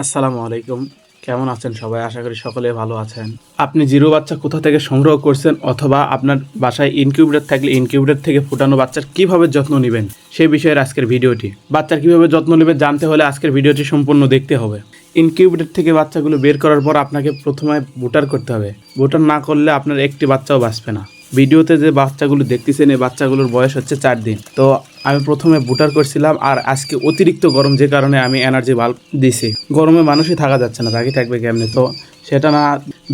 আসসালামু আলাইকুম। কেমন আছেন সবাই? আশা করি সকলে ভালো আছেন। আপনি জিরো বাচ্চা কোথা থেকে সংগ্রহ করছেন অথবা আপনার বাসায় ইনকিউবেটর থাকলে ইনকিউবেটর থেকে ফুটানো বাচ্চার কীভাবে যত্ন নেবেন সেই বিষয়ের আজকের ভিডিওটি। বাচ্চার কীভাবে যত্ন নেবেন জানতে হলে আজকের ভিডিওটি সম্পূর্ণ দেখতে হবে। ইনকিউবেটর থেকে বাচ্চাগুলো বের করার পর আপনাকে প্রথমে বুটার করতে হবে। বুটার না করলে আপনার একটি বাচ্চাও বাঁচবে না। ভিডিওতে যে বাচ্চাগুলো দেখতেছেন, এই বাচ্চাগুলোর বয়স হচ্ছে চার দিন। তো আমি প্রথমে বুটার করছিলাম আর আজকে অতিরিক্ত গরম যে কারণে আমি এনার্জি বাল্ব দিছি। গরমে মানুষই থাকা যাচ্ছে না, বাকি থাকবে কেমনে? তো সেটা না,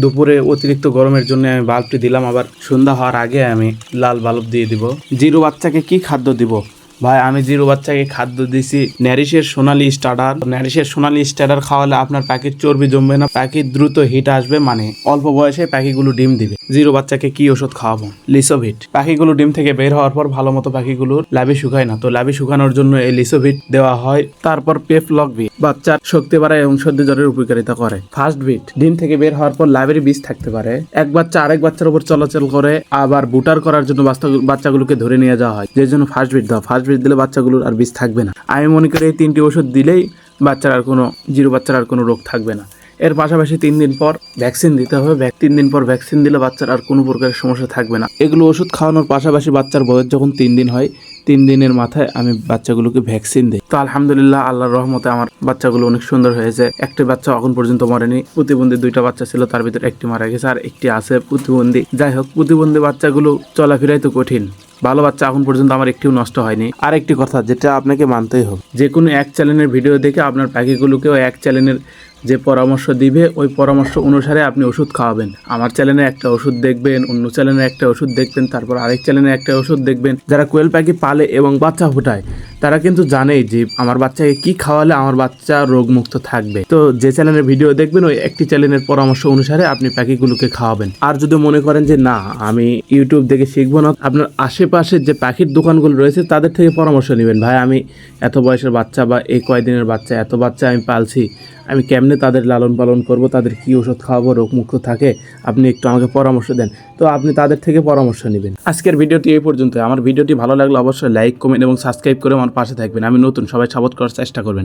দুপুরে অতিরিক্ত গরমের জন্য আমি বাল্বটি দিলাম, আবার সন্ধ্যা হওয়ার আগে আমি লাল বাল্ব দিয়ে দিব। জিরো বাচ্চাকে কি খাদ্য দিব? ভাই, আমি জিরো বাচ্চাকে খাদ্য দিছি ন্যারিশের সোনালি স্টার্টার ন্যারিশের সোনালি স্টার্টার খাওয়ালে আপনার প্যাকেট চর্বি জমবে না, প্যাকেট দ্রুত হিট আসবে মানে অল্প বয়সে পাখিগুলো ডিম দিবে। জিরো বাচ্চাকে কি ওষুধ খাওয়াবো? লিসোভিট পাখিগুলো ডিম থেকে বের হওয়ার পর ভালো মতো পাখিগুলোর লাভি শুকায় না। তো লাভি শুকানোর জন্য এই লিসোভিট দেওয়া হয়। তারপর পেফলক বিট বাচ্চার শক্তি বাড়ায় এবং সর্দি জ্বরের উপকারিতা করে। ফার্স্ট বিট ডিম থেকে বের হওয়ার পর লাভের বীজ থাকতে পারে। এক বাচ্চা আরেক বাচ্চার উপর চলাচল করে, আবার বুটার করার জন্য বাচ্চা- বাচ্চাগুলোকে ধরে নিয়ে যাওয়া হয়। যে জন্য ফার্স্ট বিট দাও ফার্স্ট বিট দিলে বাচ্চাগুলোর আর বীজ থাকবে না। আমি মনে করি এই তিনটি ওষুধ দিলেই বাচ্চার আর কোনো, জিরো বাচ্চার আর কোনো রোগ থাকবে না। এর পাশাপাশি তিন দিন পর ভ্যাকসিন দিতে হবে। তিন দিন পর ভ্যাকসিন দিলে বাচ্চার আর কোনো প্রকারের সমস্যা থাকবে না। এগুলো ওষুধ খাওয়ানোর পাশাপাশি বাচ্চার বয়স যখন তিন দিন হয়, তিন দিনের মাথায় আমি বাচ্চাগুলোকে ভ্যাকসিন দিই। তো আলহামদুলিল্লাহ, আল্লাহর রহমতে আমার বাচ্চাগুলো অনেক সুন্দর হয়েছে। একটি বাচ্চা এখন পর্যন্ত মরেনি। প্রতিবন্ধী দুইটা বাচ্চা ছিল, তার ভিতরে একটি মারা গেছে আর একটি আছে প্রতিবন্ধী। যাই হোক, প্রতিবন্ধী বাচ্চাগুলো চলাফেরাই তো কঠিন। ভালো বাচ্চা এখন পর্যন্ত আমার একটিও নষ্ট হয়নি। আর একটি কথা, যেটা আপনাকে মানতেই হবে। যে কোনো এক চ্যানেলের ভিডিও দেখে আপনার পাখিগুলোকেও এক চ্যানেলের যে পরামর্শ দিবে, ওই পরামর্শ অনুসারে আপনি ওষুধ খাওয়াবেন। আমার চ্যানেলে একটা ওষুধ দেখবেন, অন্য চ্যানেলে একটা ওষুধ দেখবেন, তারপর আরেক চ্যানেলে একটা ওষুধ দেখবেন। যারা কোয়েল পাখি পালে এবং বাচ্চা ফোটায়, তারা কিন্তু জানেই যে আমার বাচ্চাকে কি খাওয়ালে আমার বাচ্চা রোগমুক্ত থাকবে। তো যে চ্যানেলের ভিডিও দেখবেন, ওই একটি চ্যানেলের পরামর্শ অনুসারে আপনি পাখিগুলোকে খাওয়াবেন। আর যদি মনে করেন যে না, আমি ইউটিউব দেখে শিখব না, আপনার আশেপাশে যে পাখির দোকানগুলো রয়েছে, তাদের থেকে পরামর্শ নেবেন। ভাই, আমি এত বয়সের বাচ্চা বা এই কয়দিনের বাচ্চা, এত বাচ্চা আমি পালছি, আমি কেমনে তাদের লালন পালন করব, তাদের কি ওষুধ খাওয়াবো রোগমুক্ত থাকে, আপনি একটু আমাকে পরামর্শ দেন। তো আপনি তাদের থেকে পরামর্শ নেবেন। আজকের ভিডিওটি এই পর্যন্ত আমার ভিডিওটি ভালো লাগলে অবশ্যই লাইক, কমেন্ট এবং সাবস্ক্রাইব করে আমার পাশে থাকবেন। আমি নতুন, সবাই সাপোর্ট করার চেষ্টা করবেন।